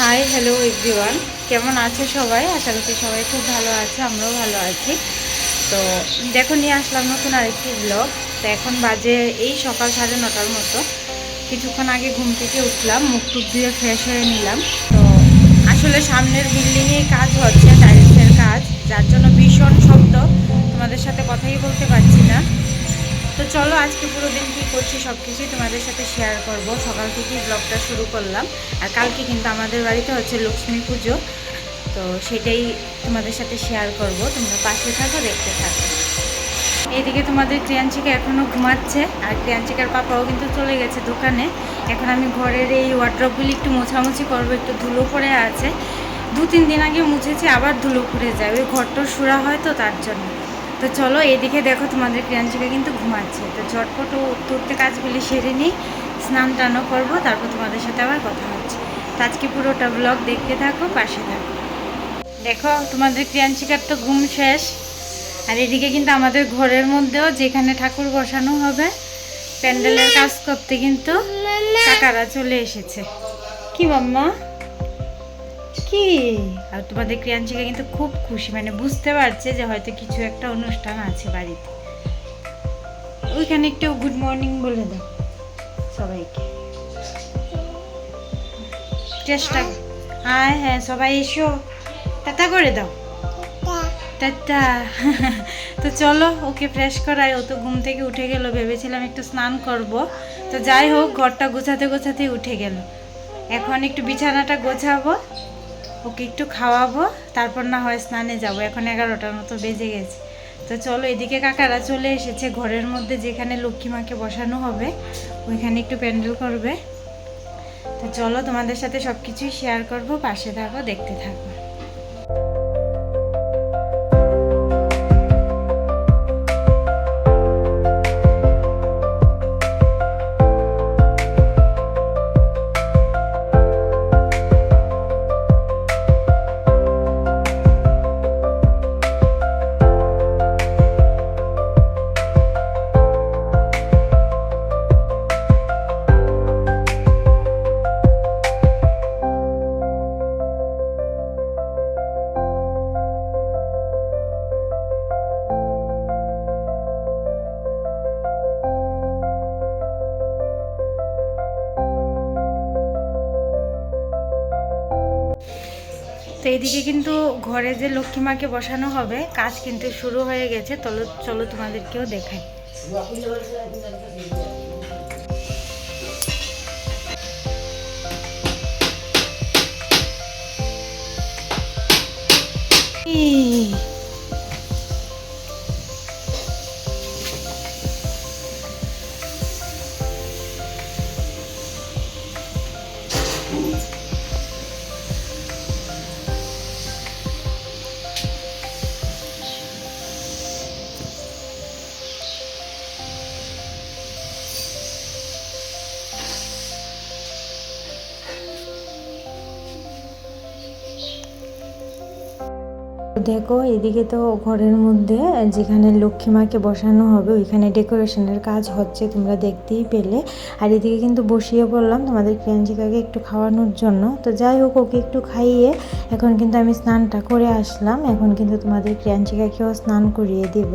Hi hello everyone কেমন আছে সবাই? আশা করছি সবাই খুব ভালো আছে, আমরাও ভালো আছি। তো দেখো, নিয়ে আসলাম নতুন আরেকটি ব্লগ তো এখন বাজে এই সকাল সাড়ে নটার মতো। কিছুক্ষণ আগে ঘুম থেকে উঠলাম, মুখ টুক দিয়ে ফ্রেশ হয়ে নিলাম। তো আসলে সামনের বিল্ডিংয়ে কাজ হচ্ছে টাইলসের কাজ। যার জন্য ভীষণ শব্দ। তোমাদের সাথে কথাই বলতে পারছি না। তো চলো আজকে পুরো দিন কী করছি সব কিছুই তোমাদের সাথে শেয়ার করব। সকাল থেকেই ব্লগটা শুরু করলাম। আর কালকে কিন্তু আমাদের বাড়িতে হচ্ছে লক্ষ্মী পুজো। তো সেটাই তোমাদের সাথে শেয়ার করব। তোমরা পাশে থাকো, দেখতে থাকো। এইদিকে তোমাদের ক্রিয়াঞ্চিকা এখনও ঘুমাচ্ছে। আর ক্রিয়াঞ্চিকার পাপাও কিন্তু চলে গেছে দোকানে। এখন আমি ঘরের এই ওয়ার্ড্রপগুলি একটু মোছামুছি করব, একটু ধুলো পড়ে আছে। দু তিন দিন আগে মুছেছি, আবার ধুলো পড়ে যায়। ওই ঘরটা সুরা হয় তো তার জন্য। তো চলো এদিকে দেখো তোমাদের ক্রিয়াঞ্চিকা কিন্তু ঘুমাচ্ছে। তো ঝটপট ও উঠতে উঠতে কাজগুলি সেরে নিই স্নান টানও করব তারপর তোমাদের সাথে আবার কথা হচ্ছে। তো আজকে পুরোটা ব্লগ দেখতে থাকো পাশে থাকো। দেখো তোমাদের ক্রিয়াঞ্চিকার তো ঘুম শেষ। আর এদিকে কিন্তু আমাদের ঘরের মধ্যেও যেখানে ঠাকুর বসানো হবে প্যান্ডেলের কাজ করতে কিন্তু কাকারা চলে এসেছে। কি মাম্মা? কি? আর তোমাদের ক্রিয়াঞ্চিকা কিন্তু খুব খুশি মানে বুঝতে পারছে যে হয়তো কিছু একটা অনুষ্ঠান আছে বাড়িতে। ওইখানে একটু গুড মর্নিং বলে দাও সবাইকে। চেষ্টা হ্যাঁ হ্যাঁ সবাই এসো। টাটা করে দাও। টাটা। তো চলো ওকে ফ্রেশ করাই। ও তো ঘুম থেকে উঠে গেল ভেবেছিলাম একটু স্নান করব। তো যাই হোক ঘরটা গোছাতে গোছাতে উঠে গেল। এখন একটু বিছানাটা গোছাবো। ওকে একটু খাওয়াবো, তারপর না হয় স্নানে যাব। এখন এগারোটার মতো বেজে গেছে। তো চলো এদিকে কাকারা চলে এসেছে ঘরের মধ্যে, যেখানে লক্ষ্মী মাকে বসানো হবে, ওইখানে একটু প্যান্ডেল করবে। তো চলো তোমাদের সাথে সব কিছুই শেয়ার করব, পাশে থাকো, দেখতে থাকো। এইদিকে কিন্তু ঘরে যে লক্ষ্মী মাকে বসানো হবে কাজ কিন্তু শুরু হয়ে গেছে। চলো চলো তোমাদেরকেও দেখাই। ই, দেখো, এদিকে তো ঘরের মধ্যে যেখানে লক্ষ্মী মাকে বসানো হবে, ওইখানে ডেকোরেশনের কাজ হচ্ছে, তোমরা দেখতেই পেলে। আর এদিকে কিন্তু বসিয়ে পড়লাম তোমাদের ক্রিয়াঞ্চিকাকে একটু খাওয়ানোর জন্য। তো যাই হোক, ওকে একটু খাইয়ে এখন কিন্তু আমি স্নানটা করে আসলাম। এখন কিন্তু তোমাদের ক্রিয়াঞ্চিকাকেও স্নান করিয়ে দিব।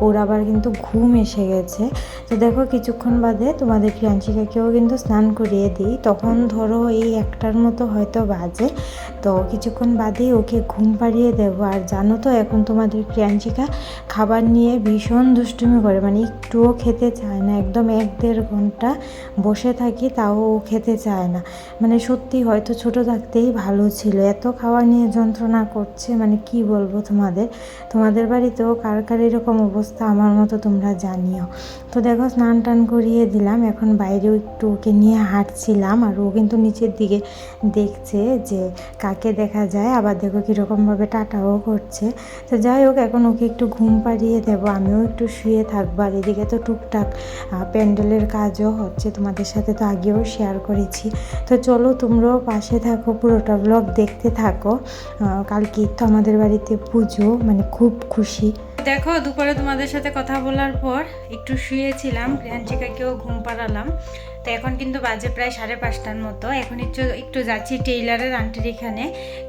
ওর আবার কিন্তু ঘুম এসে গেছে। তো দেখো, কিছুক্ষণ বাদে তোমাদের ক্রিয়াঞ্চিকাকেও কিন্তু স্নান করিয়ে দিই। তখন ধরো এই একটার মতো হয়তো বাজে। তো কিছুক্ষণ বাদেই ওকে ঘুম পাড়িয়ে দেবো। আর জানো তো, এখন তোমাদের ক্রিয়াঞ্চিকা খাবার নিয়ে ভীষণ দুষ্টুমি করে। মানে একটুও খেতে চায় না, একদম এক দেড় ঘণ্টা বসে থাকি, তাও ও খেতে চায় না। মানে সত্যি হয়তো ছোট থাকতেই ভালো ছিল। এত খাওয়া নিয়ে যন্ত্রণা করছে মানে কি বলব তোমাদের? তোমাদের বাড়িতেও কার কার এরকম অবস্থা আমার মতো তোমরা জানিও। তো দেখো, স্নান টান করিয়ে দিলাম। এখন বাইরেও একটু ওকে নিয়ে হাঁটছিলাম, আর ও কিন্তু নিচের দিকে দেখছে যে কাকে দেখা যায়। আবার দেখো কীরকমভাবে টাটাও করছে। তো যাই হোক, এখন ওকে একটু ঘুম পাড়িয়ে দেবো। আমিও একটু শুয়ে থাকব। আর এদিকে তো টুকটাক প্যান্ডেলের কাজও হচ্ছে। তোমাদের সাথে তো আগেও শেয়ার করেছি। তো চলো তোমরাও পাশে থাকো, পুরোটা ব্লগ দেখতে থাকো। কালকে তো আমাদের বাড়িতে পুজো মানে খুব খুশি। দেখো, দুপুরে তোমাদের সাথে কথা বলার পর একটু শুয়েছিলাম। ক্রিয়াঞ্চিকাকেও ঘুম পাড়ালাম। তো এখন কিন্তু বাজে প্রায় সাড়ে পাঁচটার মতো। এখন একটু একটু যাচ্ছি টেইলারের আন্টির এখানে।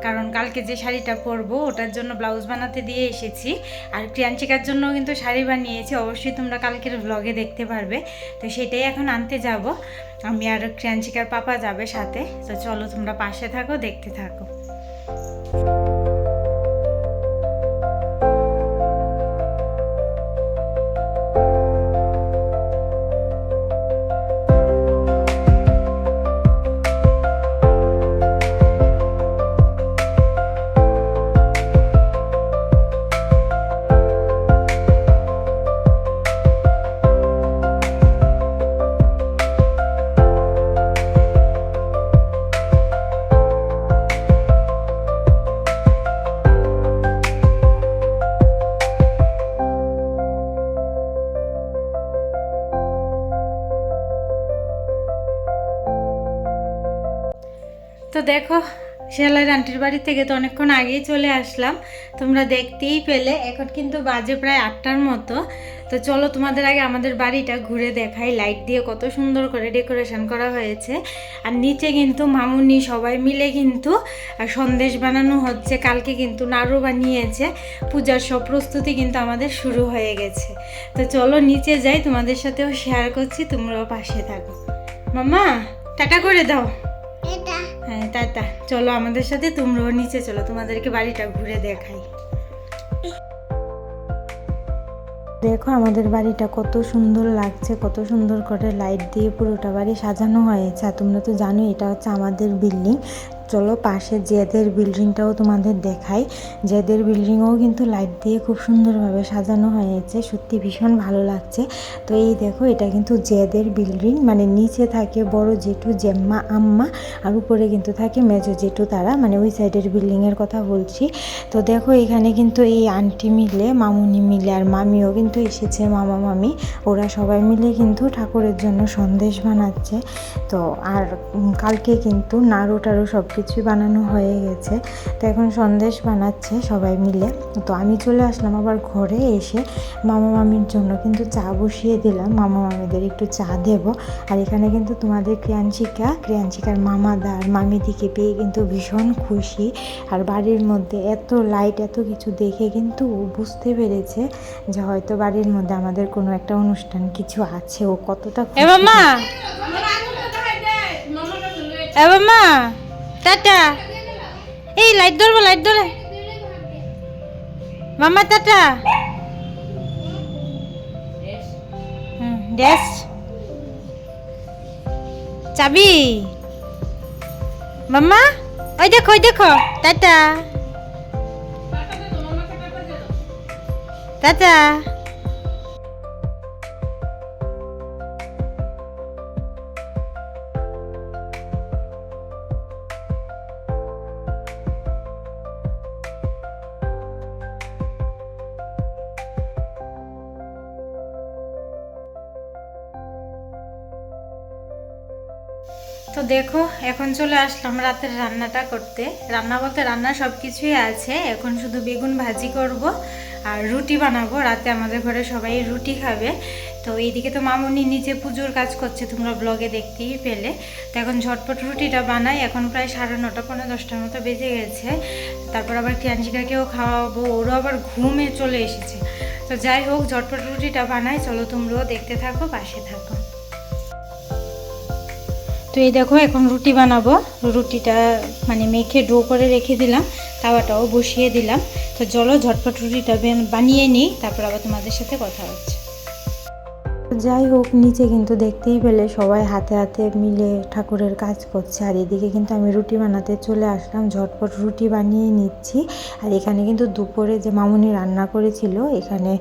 কারণ কালকে যে শাড়িটা পরবো, ওটার জন্য ব্লাউজ বানাতে দিয়ে এসেছি। আর ক্রিয়াঞ্চিকার জন্য কিন্তু শাড়ি বানিয়েছি, অবশ্যই তোমরা কালকের ব্লগে দেখতে পারবে। তো সেটাই এখন আনতে যাব। আমি আর ক্রিয়াঞ্চিকার পাপা যাবে সাথে। তো চলো তোমরা পাশে থাকো, দেখতে থাকো। দেখো শেলার আন্টির বাড়ি থেকে তো অনেকক্ষণ আগেই চলে আসলাম। তোমরা দেখতেই পেলে, এখন কিন্তু বাজে প্রায় আটটার মতো। তো চলো তোমাদের আগে আমাদের বাড়িটা ঘুরে দেখাই। লাইট দিয়ে কত সুন্দর করে ডেকোরেশন করা হয়েছে। আর নিচে কিন্তু মামুনি সবাই মিলে কিন্তু সন্দেশ বানানো হচ্ছে। কালকে কিন্তু নাড়ু বানিয়েছে। পূজার সব প্রস্তুতি কিন্তু আমাদের শুরু হয়ে গেছে। তো চলো নিচে যাই, তোমাদের সাথেও শেয়ার করছি, তোমরাও পাশে থাকো। মামা, টাটা করে দাও। হ্যাঁ টাটা। চলো আমাদের সাথে, তোমরাও নিচে চলো, তোমাদেরকে বাড়িটা ঘুরে দেখাই। দেখো আমাদের বাড়িটা কত সুন্দর লাগছে, কত সুন্দর করে লাইট দিয়ে পুরোটা বাড়ি সাজানো হয়েছে। আর তোমরা তো জানো এটা হচ্ছে আমাদের বিল্ডিং। চলো পাশে জেদের বিল্ডিংটাও তোমাদের দেখাই। জেদের বিল্ডিংও কিন্তু লাইট দিয়ে খুব সুন্দরভাবে সাজানো হয়েছে। সত্যি ভীষণ ভালো লাগছে। তো এই দেখো, এটা কিন্তু জেদের বিল্ডিং মানে নিচে থাকে বড় জেঠু, জেম্মা, আম্মা, আর উপরে কিন্তু থাকে মেজো জেঠু তারা মানে ওই সাইডের বিল্ডিংয়ের কথা বলছি। তো দেখো, এখানে কিন্তু এই আন্টি মিলে, মামুনি মিলে, আর মামিও কিন্তু এসেছে, মামা, মামি। ওরা সবাই মিলে কিন্তু ঠাকুরের জন্য সন্দেশ বানাচ্ছে। তো আর কালকে কিন্তু নাড়ু টাড়ু সব কিছুই বানানো হয়ে গেছে। তো এখন সন্দেশ বানাচ্ছে সবাই মিলে। তো আমি চলে আসলাম আবার ঘরে এসে মামা মামির জন্য। কিন্তু চা বসিয়ে দিলাম। মামা মামিদের একটু চা দেব। আর এখানে কিন্তু তোমাদের ক্রিয়াঞ্চিকা ক্রিয়াঞ্চিকার মামাদা আর মামিদিকে পেয়ে কিন্তু ভীষণ খুশি। আর বাড়ির মধ্যে এত লাইট এত কিছু দেখে কিন্তু ও বুঝতে পেরেছে যে হয়তো বাড়ির মধ্যে আমাদের কোনো একটা অনুষ্ঠান কিছু আছে। ও কতটা খুশি এ মামা! এ মামা! টাটা। এই লাইট ধরবো লাইট ধরে। মামা, টাটা। ড্যাশ চাবি। মাম্মা ওই দেখো ওই দেখো। টাটা। টাটা। তো দেখো, এখন চলে আসলাম রাতের রান্নাটা করতে। রান্না বলতে রান্না সব কিছুই আছে। এখন শুধু বেগুন ভাজি করব আর রুটি বানাবো। রাতে আমাদের ঘরে সবাই রুটি খাবে। তো এইদিকে তো মামুনি নিচে পুজোর কাজ করছে, তোমরা ব্লগে দেখতেই পেলে। তো এখন ঝটপট রুটিটা বানাই। এখন প্রায় সাড়ে নটা পনেরো দশটার মতো বেজে গেছে। তারপর আবার ক্রিয়াঞ্চিকাকেও খাওয়াবো। ওরও আবার ঘুমে চলে এসেছে। তো যাই হোক, ঝটপট রুটিটা বানাই। চলো তোমরাও দেখতে থাকো, পাশে থাকো। তো এই দেখো, এখন রুটি বানাবো। রুটিটা মানে মেখে ডো করে রেখে দিলাম, তাওয়াটাও বসিয়ে দিলাম। তো জলও ঝটপট রুটিটা বানিয়ে নিই, তারপর আবার তোমাদের সাথে কথা হচ্ছে। যাই হোক নিচে কিন্তু দেখতেই পেলে সবাই হাতে হাতে মিলে ঠাকুরের কাজ করছে। আর এদিকে কিন্তু আমি রুটি বানাতে চলে আসলাম, ঝটপট রুটি বানিয়ে নিচ্ছি। আর এখানে কিন্তু দুপুরে যে মামুনি রান্না করেছিল, এখানে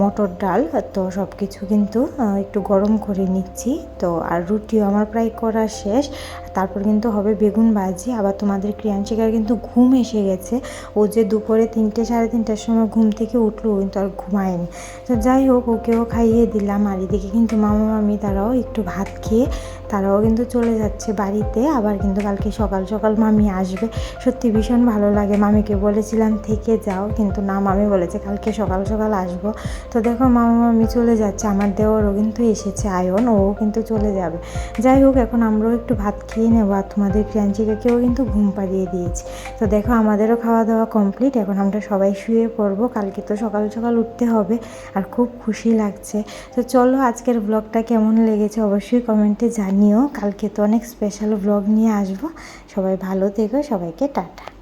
মটর ডাল, তো সব কিছু কিন্তু একটু গরম করে নিচ্ছি। তো আর রুটিও আমার প্রায় করা শেষ। তারপর কিন্তু হবে বেগুন ভাজি, আবার তোমাদের ক্রিয়াঞ্চিকার কিন্তু ঘুম এসে গেছে। ও যে দুপুরে তিনটে, সাড়ে তিনটার সময় ঘুম থেকে উঠল কিন্তু আর ঘুমায়নি। তো যাই হোক, ওকেও খাইয়ে দিলাম। আর এদিকে কিন্তু মামা, মামি তারাও একটু ভাত খেয়ে, তারাও কিন্তু চলে যাচ্ছে বাড়িতে। আবার কিন্তু কালকে সকাল সকাল মামি আসবে। সত্যি ভীষণ ভালো লাগে। মামিকে বলেছিলাম, থেকে যাও। কিন্তু না, মামি বলেছে, কালকে সকাল সকাল আসব। তো দেখো, মামা, মামি চলে যাচ্ছে। আমার দেওয়ারও কিন্তু এসেছে আয়ন, ও কিন্তু চলে যাবে। যাই হোক, এখন আমরাও একটু ভাত খেয়ে নেব। আর তোমাদের ক্রাঞ্চিকাকেও কিন্তু ঘুম পাড়িয়ে দিয়েছি। তো দেখো আমাদেরও খাওয়া দাওয়া কমপ্লিট এখন আমরা সবাই শুয়ে পড়ব। কালকে তো সকাল সকাল উঠতে হবে আর খুব খুশি লাগছে। তো চলো আজকের ব্লগটা কেমন লেগেছে অবশ্যই কমেন্টে জানিও। কালকে তো অনেক স্পেশাল ব্লগ নিয়ে আসব। সবাই ভালো থেকো। সবাইকে টাটা।